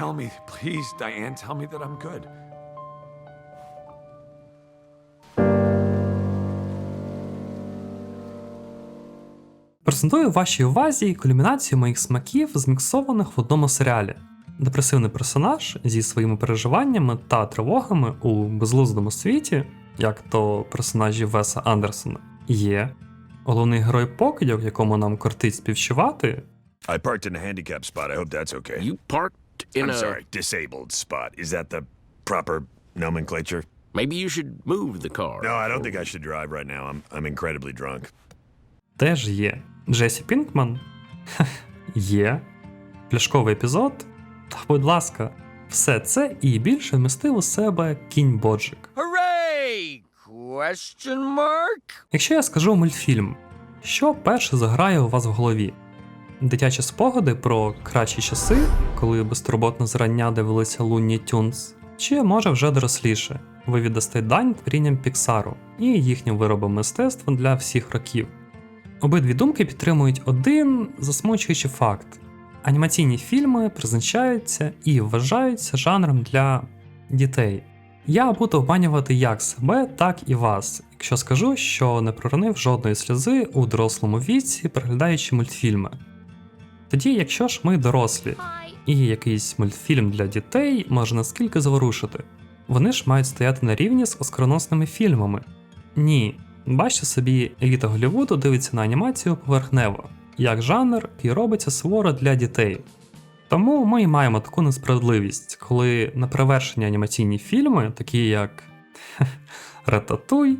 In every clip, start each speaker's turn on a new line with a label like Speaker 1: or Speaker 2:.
Speaker 1: tell me, please, Diane, tell me that I'm good.
Speaker 2: Презентую вашій увазі кульмінацію моїх смаків, зміксованих в одному серіалі. Депресивний персонаж зі своїми переживаннями та тривогами у безлуздому світі, як то персонажі Веса Андерсона, є головний герой покидьок, якому нам кортить співчувати,
Speaker 3: I parked in a handicap spot. I hope that's okay.
Speaker 4: You parked in
Speaker 3: I'm
Speaker 4: a.
Speaker 3: sorry, disabled spot. Is that the proper nomenclature?
Speaker 4: Maybe you should move the car.
Speaker 3: No, I don't think I should drive right now. I'm I'm incredibly drunk.
Speaker 2: теж є. Джесі Пінкман є. Пляшковий епізод. Та, будь ласка, все це і більше вмістив у себе кінь Боджик.
Speaker 5: Hooray! Question mark?
Speaker 2: Якщо я скажу мультфільм, що перше заграє у вас в голові? Дитячі спогади про кращі часи, коли безтурботно зрання дивилися лунні Тюнс, чи може вже доросліше, ви віддасте дань творінням Піксару і їхнім виробам мистецтва для всіх років. Обидві думки підтримують один засмучуючий факт: анімаційні фільми призначаються і вважаються жанром для дітей. Я буду обманювати як себе, так і вас, якщо скажу, що не проронив жодної сльози у дорослому віці, переглядаючи мультфільми. Тоді, якщо ж ми дорослі, і якийсь мультфільм для дітей може наскільки заворушити, вони ж мають стояти на рівні з оскароносними фільмами. Ні, бачите собі, еліта Голлівуду дивиться на анімацію поверхнево, як жанр, який робиться суворо для дітей. Тому ми і маємо таку несправедливість, коли неперевершені анімаційні фільми, такі як Рататуй,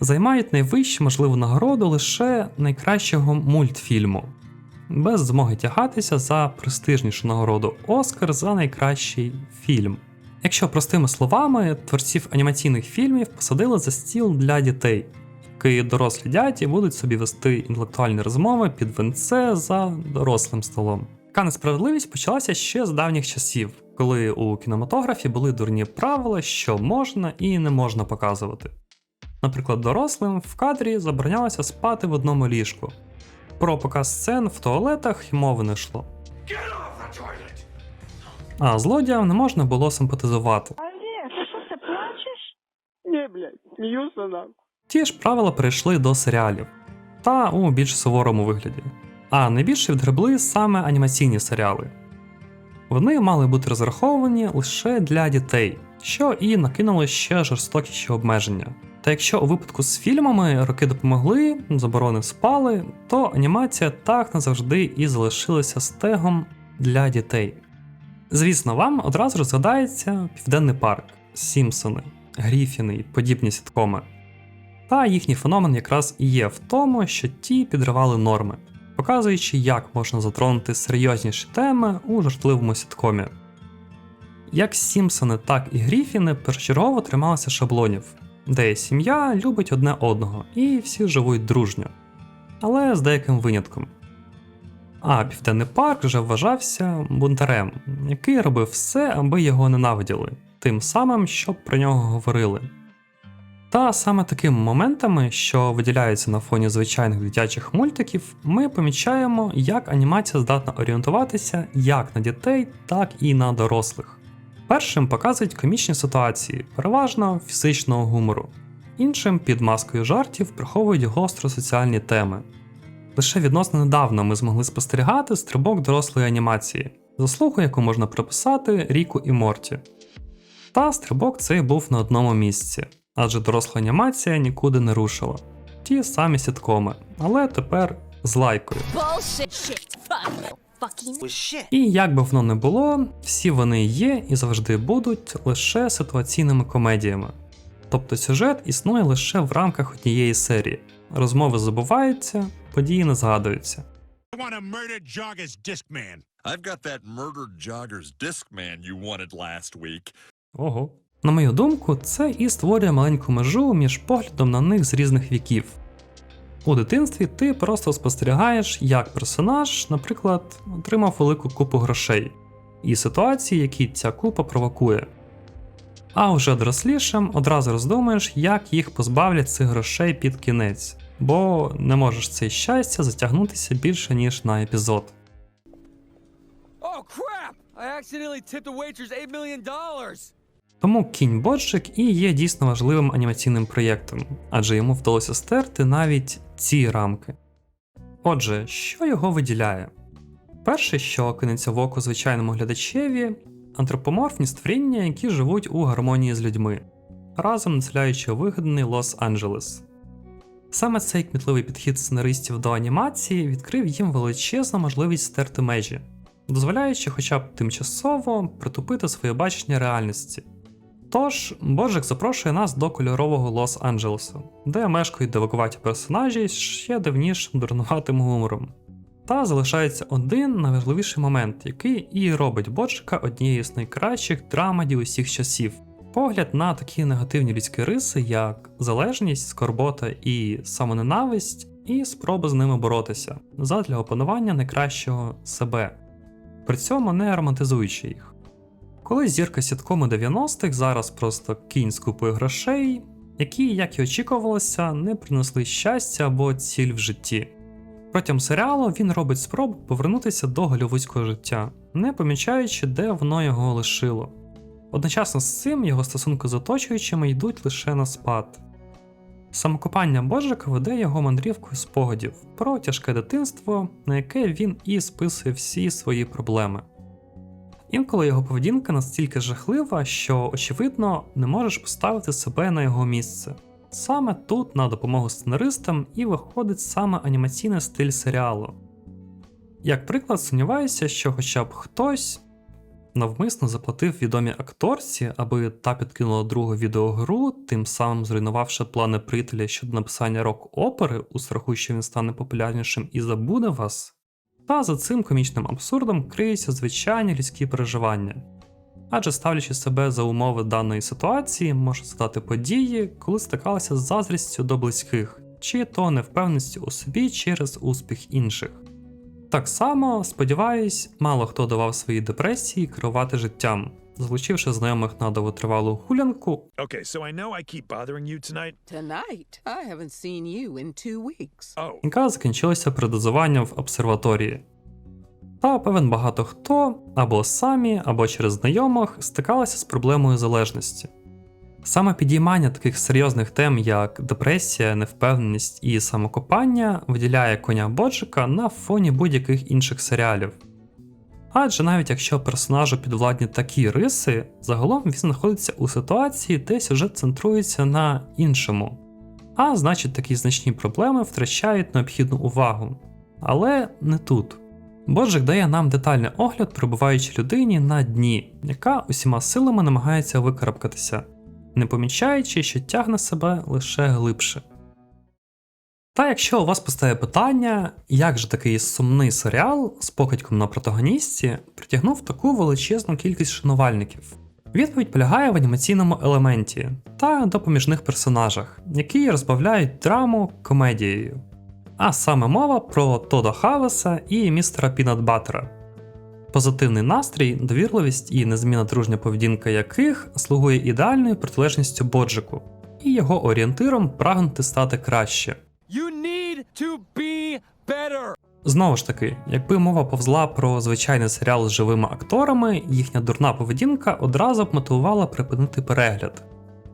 Speaker 2: займають найвищу можливу нагороду лише найкращого мультфільму, без змоги тягатися за престижнішу нагороду Оскар за найкращий фільм. Якщо простими словами, творців анімаційних фільмів посадили за стіл для дітей, які дорослі дяді будуть собі вести інтелектуальні розмови під венце за дорослим столом. Така несправедливість почалася ще з давніх часів, коли у кінематографі були дурні правила, що можна і не можна показувати. Наприклад, дорослим в кадрі заборонялося спати в одному ліжку. Про показ сцен в туалетах й мови не йшло. А злодіям не можна було симпатизувати.
Speaker 6: Олег, ты что, ты плачешь?
Speaker 7: Не, блядь, нам.
Speaker 2: Ті ж правила перейшли до серіалів, та у більш суворому вигляді. А найбільше відгребли саме анімаційні серіали. Вони мали бути розраховані лише для дітей, що і накинуло ще жорстокіші обмеження. Та якщо у випадку з фільмами роки допомогли, заборони спали, то анімація так назавжди і залишилася стегом для дітей. Звісно, вам одразу розгадається Південний парк, Сімпсони, Гріфіни і подібні сіткоми. Та їхній феномен якраз і є в тому, що ті підривали норми, показуючи, як можна затронути серйозніші теми у жартливому сіткомі. Як Сімпсони, так і Гріфіни першочергово трималися шаблонів, де сім'я любить одне одного і всі живуть дружньо, але з деяким винятком. А Південний парк вже вважався бунтарем, який робив все, аби його ненавиділи, тим самим, щоб про нього говорили. Та саме такими моментами, що виділяються на фоні звичайних дитячих мультиків, ми помічаємо, як анімація здатна орієнтуватися як на дітей, так і на дорослих. Першим показують комічні ситуації, переважно фізичного гумору, іншим під маскою жартів приховують гостро соціальні теми. Лише відносно недавно ми змогли спостерігати стрибок дорослої анімації, заслугу яку можна приписати Ріку і Морті. Та стрибок цей був на одному місці, адже доросла анімація нікуди не рушила. Ті самі сіткоми, але тепер з лайкою. І як би воно не було, всі вони є і завжди будуть лише ситуаційними комедіями. Тобто сюжет існує лише в рамках однієї серії. Розмови забуваються, події не згадуються. Ого. На мою думку, це і створює маленьку межу між поглядом на них з різних віків. У дитинстві ти просто спостерігаєш, як персонаж, наприклад, отримав велику купу грошей, і ситуації, які ця купа провокує. А вже дорослішим одразу роздумаєш, як їх позбавлять цих грошей під кінець, бо не можеш це щастя затягнутися більше ніж на епізод.
Speaker 5: Oh crap! I accidentally tipped a waitress $8 million.
Speaker 2: Тому кінь Боджик і є дійсно важливим анімаційним проєктом, адже йому вдалося стерти навіть ці рамки. Отже, що його виділяє? Перше, що кинеться в око звичайному глядачеві, антропоморфні створіння, які живуть у гармонії з людьми, разом населяючи вигаданий Лос-Анджелес. Саме цей кмітливий підхід сценаристів до анімації відкрив їм величезну можливість стерти межі, дозволяючи хоча б тимчасово притупити своє бачення реальності. Тож, Боджик запрошує нас до кольорового Лос-Анджелесу, де мешкають дивакуваті персонажі ще дивнішим дурнуватим гумором. Та залишається один найважливіший момент, який і робить Боджика однією з найкращих драмадів усіх часів. Погляд на такі негативні людські риси, як залежність, скорбота і самоненависть, і спроба з ними боротися задля опанування найкращого себе, при цьому не романтизуючи їх. Коли зірка сіткому 90-х зараз просто кінь з купою грошей, які, як і очікувалося, не принесли щастя або ціль в житті. Протягом серіалу він робить спробу повернутися до голівудського життя, не помічаючи, де воно його лишило. Одночасно з цим його стосунки з оточуючими йдуть лише на спад. Самокопання Боджика веде його мандрівкою спогадів про тяжке дитинство, на яке він і списує всі свої проблеми. Інколи його поведінка настільки жахлива, що, очевидно, не можеш поставити себе на його місце. Саме тут, на допомогу сценаристам, і виходить саме анімаційний стиль серіалу. Як приклад, сумніваюся, що хоча б хтось навмисно заплатив відомій акторці, аби та підкинула другу відеогру, тим самим зруйнувавши плани приятеля щодо написання рок-опери у страху, що він стане популярнішим і забуде вас. Та за цим комічним абсурдом криються звичайні людські переживання. Адже ставлячи себе за умови даної ситуації, можна згадати події, коли стикалися з заздрістю до близьких, чи то невпевненістю у собі через успіх інших. Так само, сподіваюсь, мало хто давав своїй депресії керувати життям, залучивши знайомих на довготривалу гулянку,
Speaker 3: Okay, so I know I keep bothering you tonight.
Speaker 8: Tonight? I haven't seen you in two weeks.
Speaker 3: Oh,
Speaker 2: яка закінчилася передозуванням в обсерваторії. Та певен багато хто або самі, або через знайомих стикалися з проблемою залежності. Саме підіймання таких серйозних тем, як депресія, невпевненість і самокопання, виділяє коня Боджика на фоні будь-яких інших серіалів. Адже навіть якщо персонажу підвладні такі риси, загалом він знаходиться у ситуації, де сюжет центрується на іншому, а значить такі значні проблеми втрачають необхідну увагу. Але не тут. Боджик дає нам детальний огляд, перебуваючи людині на дні, яка усіма силами намагається викарабкатися, не помічаючи, що тягне себе лише глибше. Та якщо у вас постає питання, як же такий сумний серіал з покидьком на протагоністі притягнув таку величезну кількість шанувальників? Відповідь полягає в анімаційному елементі та допоміжних персонажах, які розбавляють драму комедією. А саме мова про Тода Хавеса і містера Пінатбатера. Позитивний настрій, довірливість і незмінна дружня поведінка яких слугує ідеальною протилежністю Боджику і його орієнтиром прагнути стати краще.
Speaker 5: To be better.
Speaker 2: Знову ж таки, якби мова повзла про звичайний серіал з живими акторами, їхня дурна поведінка одразу б мотивувала припинити перегляд.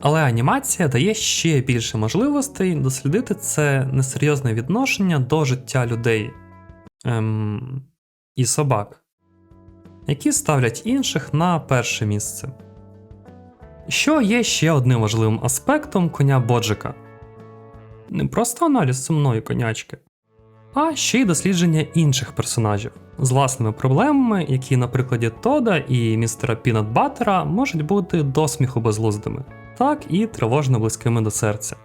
Speaker 2: Але анімація дає ще більше можливостей дослідити це несерйозне відношення до життя людей ем, і собак, які ставлять інших на перше місце. Що є ще одним важливим аспектом коня Боджика? Не просто аналіз сумної конячки, а ще й дослідження інших персонажів з власними проблемами, які на прикладі Тода і містера Пінатбатера можуть бути до сміху безглуздими, так і тривожно близькими до серця.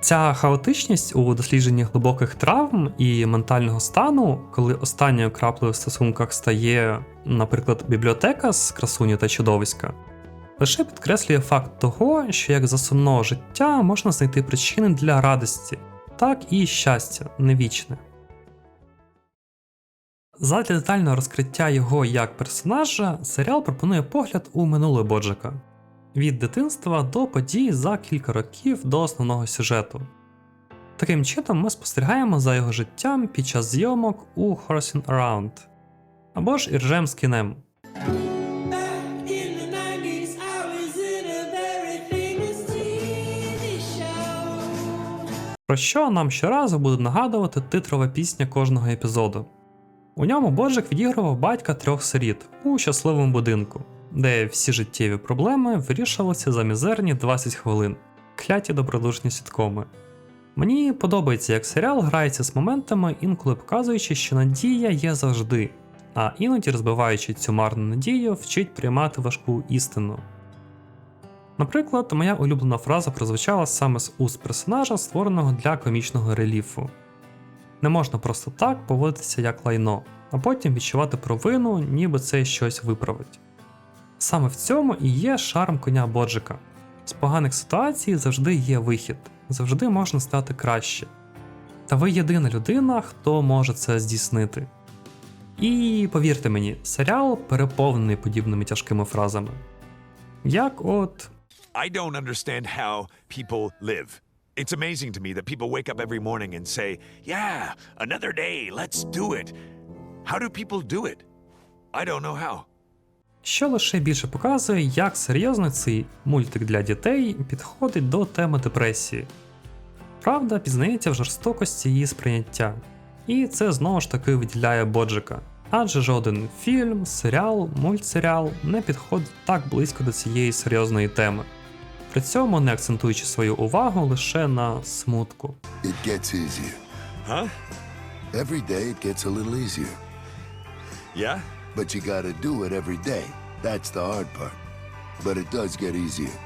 Speaker 2: Ця хаотичність у дослідженні глибоких травм і ментального стану, коли останньою краплею в стосунках стає, наприклад, бібліотека з красуні та чудовиська, лише підкреслює факт того, що як за сумного життя можна знайти причини для радості, так і щастя невічне. Задля детального розкриття його як персонажа, серіал пропонує погляд у минуле Боджика від дитинства до подій за кілька років до основного сюжету. Таким чином, ми спостерігаємо за його життям під час зйомок у Horsing Around або ж Іржем з кінем, Про що нам щоразу буде нагадувати титрова пісня кожного епізоду. У ньому Боджик відігрував батька трьох сиріт у щасливому будинку, де всі життєві проблеми вирішувалися за мізерні 20 хвилин, кляті добродушні сіткоми. Мені подобається, як серіал грається з моментами, інколи показуючи, що надія є завжди, а іноді розбиваючи цю марну надію, вчить приймати важку істину. Наприклад, моя улюблена фраза прозвучала саме з уст персонажа, створеного для комічного реліфу. Не можна просто так поводитися як лайно, а потім відчувати провину, ніби це щось виправить. Саме в цьому і є шарм коня Боджика. З поганих ситуацій завжди є вихід, завжди можна стати краще. Та ви єдина людина, хто може це здійснити. І повірте мені, серіал переповнений подібними тяжкими фразами. Як от
Speaker 3: I don't understand how people live. It's amazing to me that people wake up every morning and say, Yeah, another day, let's do it. How do people do it? I don't know how.
Speaker 2: що лише більше показує, як серйозно цей мультик для дітей підходить до теми депресії. Правда пізнається в жорстокості її сприйняття, і це знову ж таки виділяє Боджика. Адже жоден фільм, серіал, мультсеріал не підходить так близько до цієї серйозної теми, при цьому не акцентуючи свою увагу лише на смутку.
Speaker 9: It gets easier.
Speaker 3: Huh?
Speaker 9: Every day it gets a little easier.
Speaker 3: Yeah?
Speaker 9: But you gotta do it every day. That's the hard part. But it does get easier.